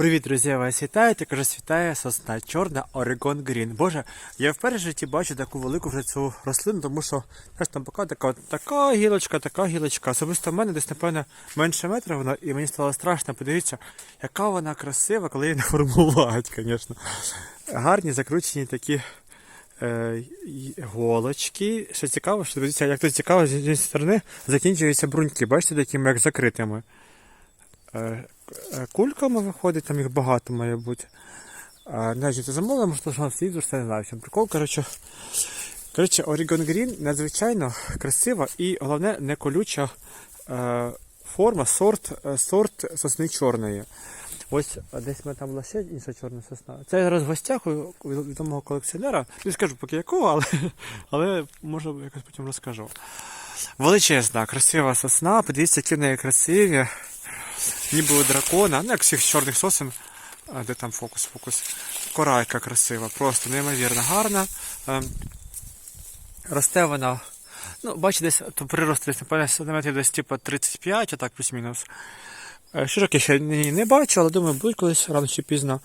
Привіт, друзі, вас вітаю. Також вітає сосна чорна Oregon Green. Боже, я вперше в житті бачу таку велику вже цю рослину, тому що знаєш, там пока така, така гілочка, така гілочка. Особисто в мене десь, напевно, менше метра вона, і мені стало страшно. Подивіться, яка вона красива, коли її не формувати, звісно. Гарні закручені такі е, голочки. Що цікаво, що дивіться, як тут цікаво, з іншої сторони закінчуються бруньки. Бачите, такими як закритими. Е, е, кульками виходить, там їх багато має бути. Замовлено, може, що вона слід, що не знаю, прикол. Коротше, коротше, Oregon Green надзвичайно красива і головне не колюча е, форма, сорт, сорт сосни чорної. Ось десь ми там була ще інша чорна сосна. Це я зараз в гостях у відомого колекціонера. Не скажу поки якого, але, але може якось потім розкажу. Величезна, красива сосна. Подивіться, які в неї красиві. Ніби дракона, ну як всіх чорних сосен. А, де там фокус, фокус. Корайка красива, просто неймовірно гарна. Ем, Росте вона. Ну, бачите, десь то прирост десь, напевно, сантиметрів десь типу 35, отак плюс-мінус. Е, Широкі ще не бачу, але думаю, будуть колись рано чи пізно.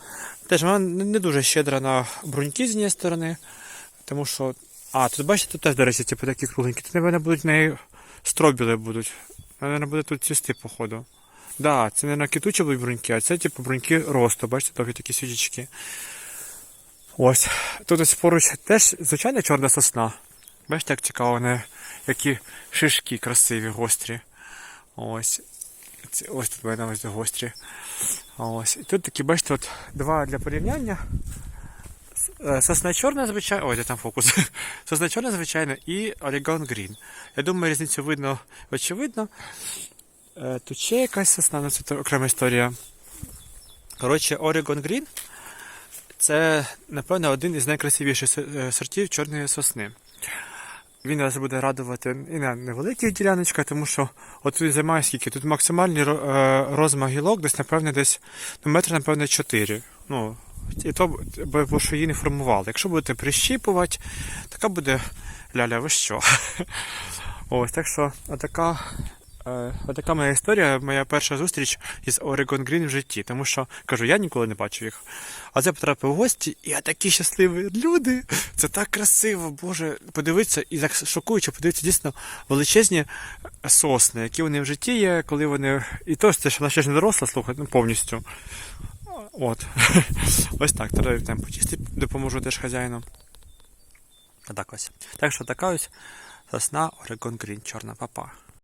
Теж вона не дуже щедра на бруньки з однієї сторони. Тому що. А, тут бачите, тут теж, до речі, типу такі кругленькі. Тут, напевно, будуть неї стробіли будуть. Наверно, буде тут цвісти, походу. Да, це на китучі будуть бруньки, а це типу бруньки росту. Бачите, довгі такі свічечки. Ось. Тут ось поруч теж звичайна чорна сосна. Бачите, як цікаво, вони, які шишки красиві, гострі. Ось. Ось тут в мене ось гострі. Ось. І тут такі, бачите, от два для порівняння. Е, Сосна чорна, звичайно. Ой, де там фокус. Сосна чорна, звичайно, і Oregon Green. Я думаю, різницю видно очевидно. Е, Тут ще якась сосна, це окрема історія. Коротше, Oregon Green це, напевно, один із найкрасивіших е, сортів чорної сосни. Він нас буде радувати і на невеликих діляночках, тому що от тут займає скільки? Тут максимальний е, розмах гілок десь, напевне, десь ну, метр, напевне, 4. Ну, і то бо що її не формували. Якщо будете прищіпувати, така буде ляля, ви що? Ось, так що, отака, отака моя історія, моя перша зустріч із Oregon Green в житті. Тому що, кажу, я ніколи не бачив їх. А це потрапив в гості, і я такі щасливі люди. Це так красиво, Боже. Подивитися, і так шокуюче, подивитися дійсно величезні сосни, які вони в житті є, коли вони. І то це ж вона ще ж не доросла, слухай, ну повністю. От. Ось так. Треба там почистити, допоможу теж хазяїну. Так ось. Так що така ось сосна Oregon Green, чорна папа.